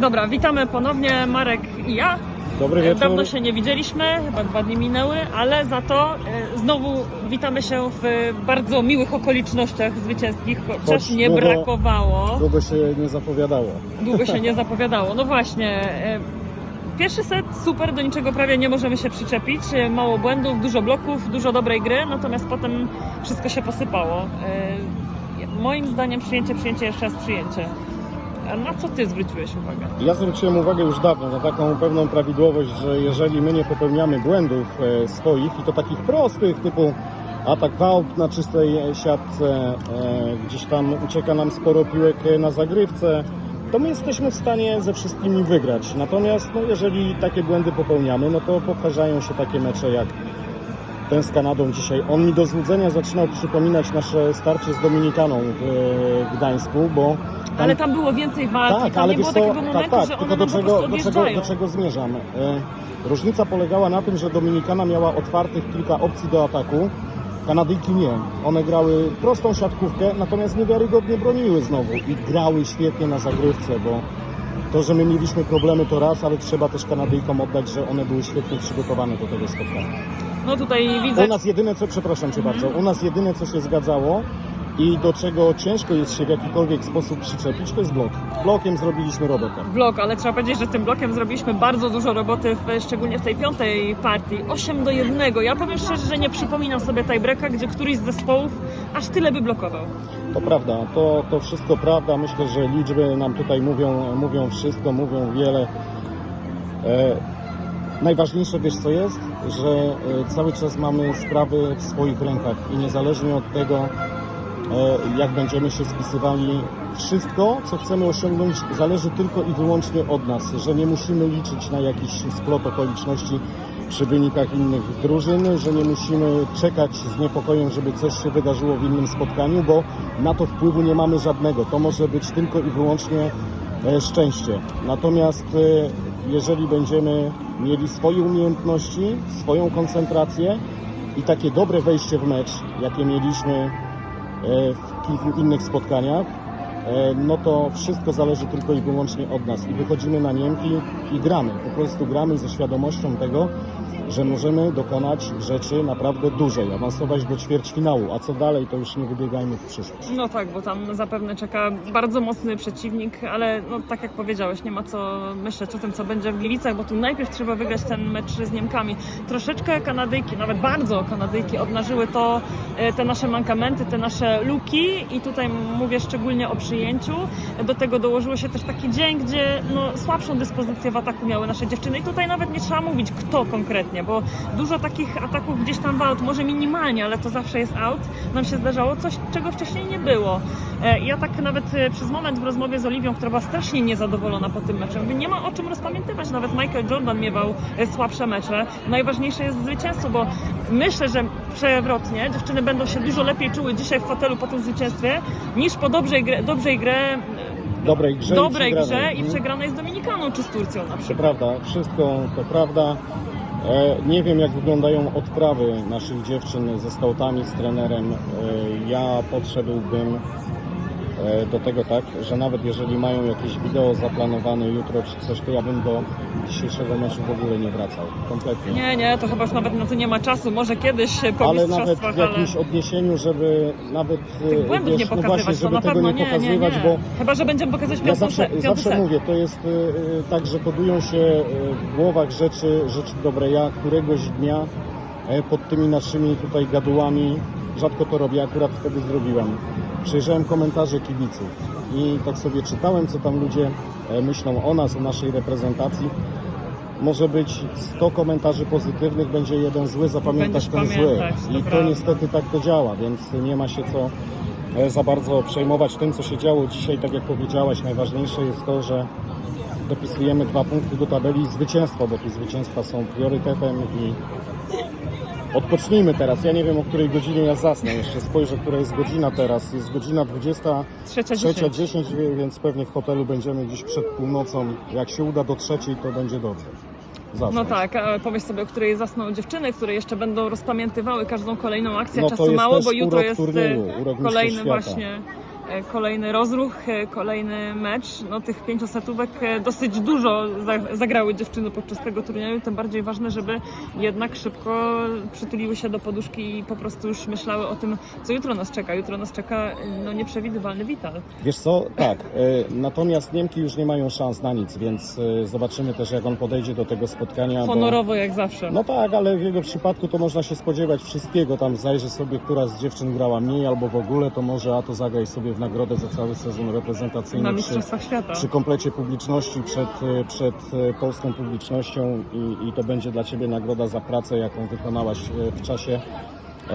Dobra, witamy ponownie Marek i ja. Dobry wieczór. Dawno się nie widzieliśmy, chyba dwa dni minęły, ale za to e, znowu witamy się w bardzo miłych okolicznościach zwycięskich, chociaż nie długo- brakowało. Długo się nie zapowiadało. Długo się nie zapowiadało. No właśnie. e, Pierwszy set super, do niczego prawie nie możemy się przyczepić. E, Mało błędów, dużo bloków, dużo dobrej gry, natomiast potem wszystko się posypało. Moim zdaniem przyjęcie, przyjęcie jeszcze raz przyjęcie. A na co ty zwróciłeś uwagę? Ja zwróciłem uwagę już dawno na taką pewną prawidłowość, że jeżeli my nie popełniamy błędów e, swoich i to takich prostych typu atak wałk na czystej siatce, e, gdzieś tam ucieka nam sporo piłek na zagrywce, to my jesteśmy w stanie ze wszystkimi wygrać. Natomiast no, jeżeli takie błędy popełniamy, no to powtarzają się takie mecze jak ten z Kanadą dzisiaj. On mi do złudzenia zaczynał przypominać nasze starcie z Dominikaną w e, Gdańsku, bo tam Ale tam było więcej walki, tak, tam ale nie było co, takiego tak, momentu, tak, że tylko do czego, do, czego, do czego zmierzam? E, różnica polegała na tym, że Dominikana miała otwartych kilka opcji do ataku, Kanadyjki nie. One grały prostą siatkówkę, natomiast niewiarygodnie broniły znowu i grały świetnie na zagrywce, bo to, że my mieliśmy problemy to raz, ale trzeba też Kanadyjkom oddać, że one były świetnie przygotowane do tego spotkania. No tutaj widzę, U nas jedyne co, przepraszam Cię bardzo, u nas jedyne co się zgadzało i do czego ciężko jest się w jakikolwiek sposób przyczepić, to jest blok. Blokiem zrobiliśmy robotę. blok, ale trzeba powiedzieć, że tym blokiem zrobiliśmy bardzo dużo roboty, w, szczególnie w tej piątej partii. 8 do 1. Ja powiem szczerze, że nie przypominam sobie tiebreaka, gdzie któryś z zespołów aż tyle by blokował. To prawda, to, to wszystko prawda. Myślę, że liczby nam tutaj mówią, mówią wszystko, mówią wiele. E, najważniejsze wiesz co jest, że e, cały czas mamy sprawy w swoich rękach i niezależnie od tego, e, jak będziemy się spisywali, wszystko, co chcemy osiągnąć, zależy tylko i wyłącznie od nas, że nie musimy liczyć na jakiś splot okoliczności przy wynikach innych drużyn, że nie musimy czekać z niepokojem, żeby coś się wydarzyło w innym spotkaniu, bo na to wpływu nie mamy żadnego. To może być tylko i wyłącznie szczęście. Natomiast e, jeżeli będziemy mieli swoje umiejętności, swoją koncentrację i takie dobre wejście w mecz, jakie mieliśmy e, w kilku innych spotkaniach, no to wszystko zależy tylko i wyłącznie od nas. I wychodzimy na Niemki i gramy. Po prostu gramy ze świadomością tego, że możemy dokonać rzeczy naprawdę dużej, awansować do ćwierćfinału, a co dalej, to już nie wybiegajmy w przyszłość. No tak, bo tam zapewne czeka bardzo mocny przeciwnik, ale no tak jak powiedziałeś, nie ma co myśleć o tym, co będzie w Gliwicach, bo tu najpierw trzeba wygrać ten mecz z Niemkami. Troszeczkę Kanadyjki, nawet bardzo Kanadyjki odnażyły to, e, te nasze mankamenty, te nasze luki i tutaj mówię szczególnie o przyjęciu. Do tego dołożyło się też taki dzień, gdzie no, słabszą dyspozycję w ataku miały nasze dziewczyny i tutaj nawet nie trzeba mówić kto konkretnie, bo dużo takich ataków gdzieś tam w out, może minimalnie, ale to zawsze jest out, nam się zdarzało coś, czego wcześniej nie było. E, Ja tak nawet e, przez moment w rozmowie z Oliwią, która była strasznie niezadowolona po tym meczu, mówię, nie ma o czym rozpamiętywać, nawet Michael Jordan miewał e, słabsze mecze. Najważniejsze jest zwycięstwo, bo myślę, że przewrotnie dziewczyny będą się dużo lepiej czuły dzisiaj w hotelu po tym zwycięstwie, niż po dobrej grze, dobrej grze, Dobrej grze dobrej i grze przegranej. i Mhm. przegranej z Dominikaną czy z Turcją na To przykład. prawda, wszystko to prawda. Nie wiem, jak wyglądają odprawy naszych dziewczyn ze skautami, z trenerem. Ja podszedłbym do tego tak, że nawet jeżeli mają jakieś wideo zaplanowane jutro czy coś, to ja bym do dzisiejszego meczu w ogóle nie wracał. Kompletnie. Nie, nie, to chyba już nawet na to nie ma czasu, może kiedyś e, po ale nawet w jakimś ale... odniesieniu, żeby nawet e, Tych błędów nie wiesz, no pokazywać, właśnie, to żeby na tego nie nie, pokazywać, nie, nie. bo Chyba, że będziemy pokazywać Ja piątą zawsze, piąty zawsze set. mówię, to jest tak, że kodują się w głowach rzeczy, rzeczy dobre. Ja któregoś dnia e, pod tymi naszymi tutaj gadułami, rzadko to robię, akurat wtedy zrobiłem. Przejrzałem komentarze kibiców i tak sobie czytałem, co tam ludzie e, myślą o nas, o naszej reprezentacji. Może być 100 komentarzy pozytywnych, będzie jeden zły, zapamiętasz Będziesz ten pamiętać, zły. to I to prawda. niestety tak to działa, więc nie ma się co e, za bardzo przejmować tym, co się działo dzisiaj. Tak jak powiedziałaś, najważniejsze jest to, że dopisujemy dwa punkty do tabeli i zwycięstwo, bo tu zwycięstwa są priorytetem i odpocznijmy teraz. Ja nie wiem, o której godzinie ja zasnę. Jeszcze spojrzę, która jest godzina teraz. Jest godzina 20. Trzecia Trzecia dziesięć. 10, więc pewnie w hotelu będziemy gdzieś przed północą. Jak się uda do trzeciej, to będzie dobrze. Zasnąć. No tak, a powiedz sobie, o której zasną dziewczyny, które jeszcze będą rozpamiętywały każdą kolejną akcję. No Czasu mało, bo jutro jest turnieju, e, kolejny właśnie kolejny rozruch, e, kolejny mecz. No, tych pięciosetówek e, dosyć dużo za- zagrały dziewczyny podczas tego turnieju, tym bardziej ważne, żeby jednak szybko przytuliły się do poduszki i po prostu już myślały o tym, co jutro nas czeka. Jutro nas czeka e, no, nieprzewidywalny Wital. Wiesz co? Tak. E, natomiast Niemki już nie mają szans na nic, więc e, zobaczymy też, jak on podejdzie do tego spotkania. bo- Honorowo jak zawsze. No tak, ale w jego przypadku to można się spodziewać wszystkiego. Tam zajrzy sobie, która z dziewczyn grała mniej albo w ogóle, to może a to zagraj sobie w nagrodę za cały sezon Na reprezentacyjny przy, Mistrzostwach Świata. przy komplecie publiczności przed, e, przed e, polską publicznością i, i to będzie dla Ciebie nagroda za pracę, jaką wykonałaś e, w czasie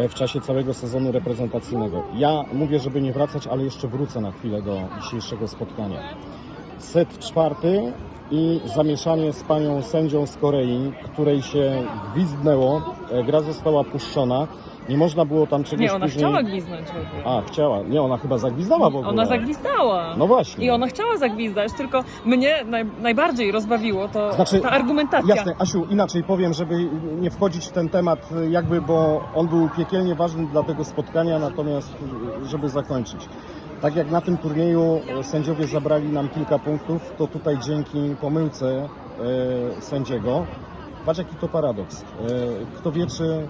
w czasie całego sezonu reprezentacyjnego. Ja mówię, żeby nie wracać, ale jeszcze wrócę na chwilę do dzisiejszego spotkania. Set czwarty i zamieszanie z panią sędzią z Korei, której się gwizdnęło. E, Gra została puszczona. Nie można było tam czegoś Nie, ona później... chciała gwizdnąć w ogóle. A, chciała. Nie, ona chyba zagwizdała w ogóle. Ona zagwizdała. No właśnie. I ona chciała zagwizdać, tylko mnie naj, najbardziej rozbawiło to Znaczy, ta argumentacja. Jasne, Asiu, inaczej powiem, żeby nie wchodzić w ten temat, jakby, bo on był piekielnie ważny dla tego spotkania, natomiast żeby zakończyć. Tak jak na tym turnieju e, sędziowie zabrali nam kilka punktów, to tutaj dzięki pomyłce e, sędziego, patrz jaki to paradoks. E, kto wie, czy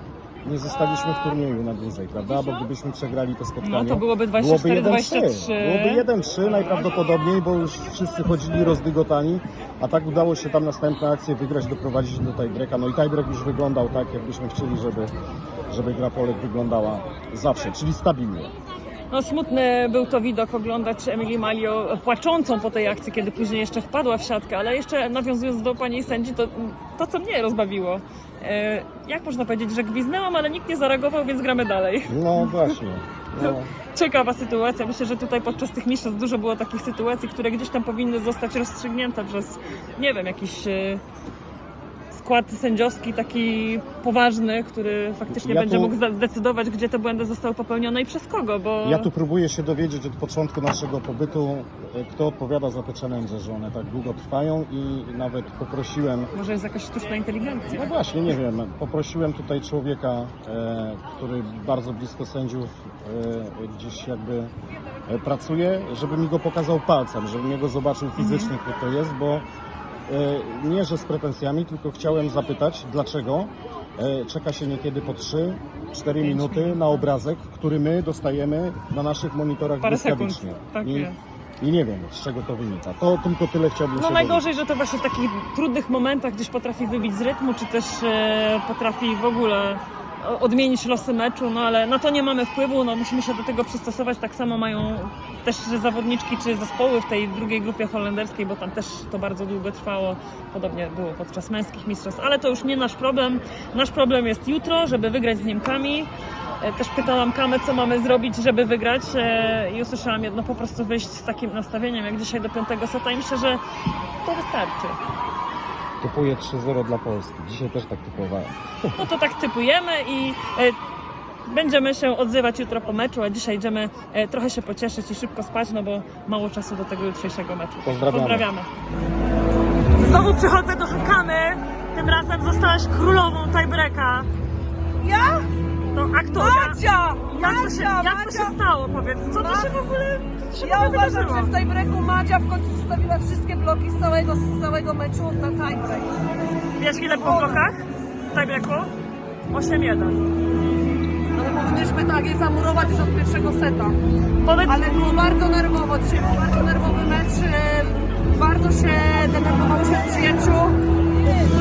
nie zostaliśmy w turnieju na dłużej, prawda? Bo gdybyśmy przegrali to spotkanie. No to byłoby Byłoby 24-23. 1-3. Byłoby 1-3 najprawdopodobniej, bo już wszyscy chodzili rozdygotani, a tak udało się tam następne akcje wygrać, doprowadzić do tiebreaka. No i tiebreak już wyglądał tak, jakbyśmy chcieli, żeby, żeby gra Polek wyglądała zawsze, czyli stabilnie. No smutny był to widok oglądać Emily Malio płaczącą po tej akcji, kiedy później jeszcze wpadła w siatkę, ale jeszcze nawiązując do pani sędzi, to, to co mnie rozbawiło. E, jak można powiedzieć, że gwiznęłam, ale nikt nie zareagował, więc gramy dalej. No właśnie. No. Ciekawa sytuacja. Myślę, że tutaj podczas tych mistrzostw dużo było takich sytuacji, które gdzieś tam powinny zostać rozstrzygnięte przez, nie wiem, jakiś e, skład sędziowski taki poważny, który faktycznie Ja będzie tu- mógł zde- zdecydować, gdzie te błędy zostały popełnione i przez kogo, bo... Ja tu próbuję się dowiedzieć od początku naszego pobytu, e, kto odpowiada za te challenge, że one tak długo trwają i nawet poprosiłem Może jest jakaś sztuczna inteligencja. No właśnie, nie wiem. Poprosiłem tutaj człowieka, e, który bardzo blisko sędziów e, gdzieś jakby e, pracuje, żeby mi go pokazał palcem, żebym jego zobaczył fizycznie, kto to jest, bo nie, że z pretensjami, tylko chciałem zapytać, dlaczego e, czeka się niekiedy po 3-4 Pięć minuty minut. na obrazek, który my dostajemy na naszych monitorach Parę sekund. błyskawicznie. Tak I, jest. I nie wiem, z czego to wynika. To tylko tyle chciałbym No się najgorzej, że to właśnie w takich trudnych momentach gdzieś potrafi wybić z rytmu, czy też e, potrafi w ogóle odmienić losy meczu, no ale na to nie mamy wpływu, no musimy się do tego przystosować. Tak samo mają też zawodniczki czy zespoły w tej drugiej grupie holenderskiej, bo tam też to bardzo długo trwało. Podobnie było podczas męskich mistrzostw, ale to już nie nasz problem. Nasz problem jest jutro, żeby wygrać z Niemkami. E, Też pytałam Kamę, co mamy zrobić, żeby wygrać e, i usłyszałam jedno, po prostu wyjść z takim nastawieniem jak dzisiaj do piątego seta i myślę, że to wystarczy. Typuję 3-0 dla Polski. Dzisiaj też tak typowałem. No to tak typujemy i e, będziemy się odzywać jutro po meczu, a dzisiaj idziemy e, trochę się pocieszyć i szybko spać, no bo mało czasu do tego jutrzejszego meczu. Pozdrawiamy. Pozdrawiamy. Znowu przychodzę do Kamy. Tym razem zostałaś królową tiebreaka. Ja? No, a kto? Ja? Macia! Jak to, się, Macia! jak to się stało? Powiedz, co to się w ogóle co się Ja uważam, wydarzyło? że w tiebreaku Madzia w końcu zostawiła wszystkie bloki z całego, z całego meczu na tiebreak. Wiesz ile po blokach? W tiebreaku? 8-1. Ale powinniśmy tak je zamurować już od pierwszego seta. Powiedz, Ale było bardzo nerwowo, dzisiaj był bardzo nerwowy mecz. e, Bardzo się denerwowało się w przyjęciu,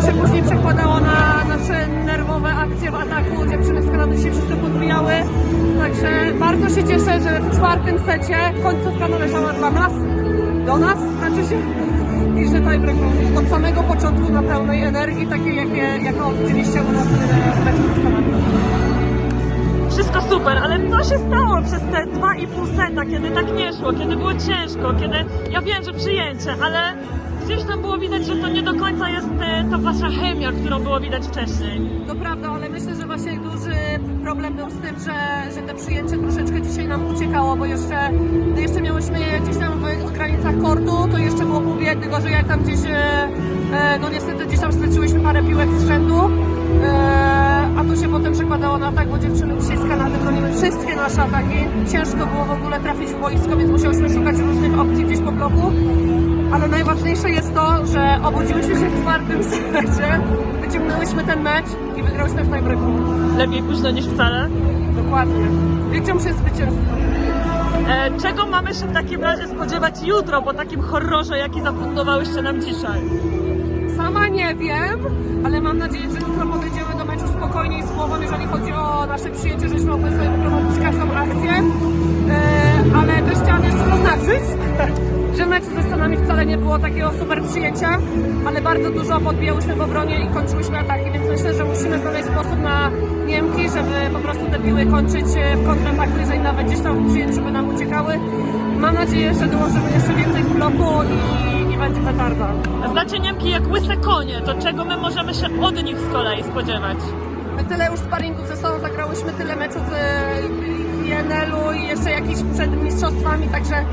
co się później przekładało na nasze nerwowe akcje w ataku. Dziewczyny z Kanady się wszystko podbijały. Także bardzo się cieszę, że w czwartym secie końcówka należała dla nas, do nas, znaczy się, i że tiebreak był od samego początku na pełnej energii, takiej jakie, jaką widzieliście u nas e. Wszystko super, ale co się stało przez te dwa i pół seta, kiedy tak nie szło, kiedy było ciężko, kiedy ja wiem, że przyjęcie, ale gdzieś tam było widać, że to nie do końca jest e, ta wasza chemia, którą było widać wcześniej. To prawda, ale myślę, że właśnie duży problem był z tym, że, że te przyjęcie troszeczkę dzisiaj nam uciekało, bo jeszcze, gdy jeszcze miałyśmy gdzieś tam w granicach kortu, to jeszcze było pół biedy, że jak tam gdzieś, e, e, no niestety gdzieś tam straciłyśmy parę piłek z rzędu, a to się potem przekładało na atak, bo dziewczyny dzisiaj z Kanady broniły wszystkie nasze ataki. Ciężko było w ogóle trafić w boisko, więc musiałyśmy szukać różnych opcji gdzieś po bloku. Ale najważniejsze jest to, że obudziłyśmy się w czwartym secie, wyciągnęłyśmy ten mecz i wygrałyśmy w tiebreaku. Lepiej późno niż wcale. Dokładnie. Liczą się zwycięstwo. E, czego mamy się w takim razie spodziewać jutro po takim horrorze, jaki zafundowałyście nam dzisiaj? Sama nie wiem, ale mam nadzieję, że jutro podejdziemy do meczu spokojniej z głową, jeżeli chodzi o nasze przyjęcie, żeśmy sobie wyprowadzić każdą akcję. E, ale też chciałam jeszcze zaznaczyć, że mecz ze Stanami wcale nie było takiego super przyjęcia, ale bardzo dużo podbijałyśmy w obronie i kończyłyśmy ataki, więc myślę, że musimy znaleźć sposób na Niemki, żeby po prostu te piły kończyć e, w kontrataku, jeżeli nawet gdzieś tam w przyjęciu by nam uciekały. Mam nadzieję, że dołożymy jeszcze więcej w bloku i, i będzie petarda. Znacie Niemki jak łyse konie, to czego my możemy się od nich z kolei spodziewać? My tyle już sparingów ze sobą zagrałyśmy, tyle meczów w INL-u i jeszcze jakiś przed mistrzostwami, także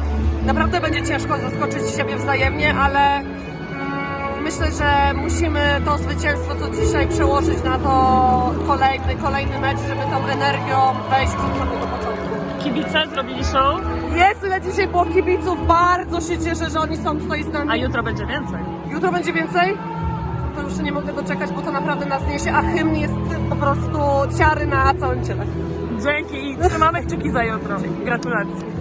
naprawdę będzie ciężko zaskoczyć siebie wzajemnie, ale mm, myślę, że musimy to zwycięstwo, co dzisiaj przełożyć na to kolejny, kolejny mecz, żeby tą energią wejść od samego początku. Kibice zrobili show, Jest ile dzisiaj było kibiców, bardzo się cieszę, że oni są tutaj z nami. a jutro będzie więcej. Jutro będzie więcej? To już się nie mogę doczekać, bo to naprawdę nas niesie, a hymn jest po prostu ciary na całym ciele. Dzięki i trzymamy kciuki za jutro. Gratulacje.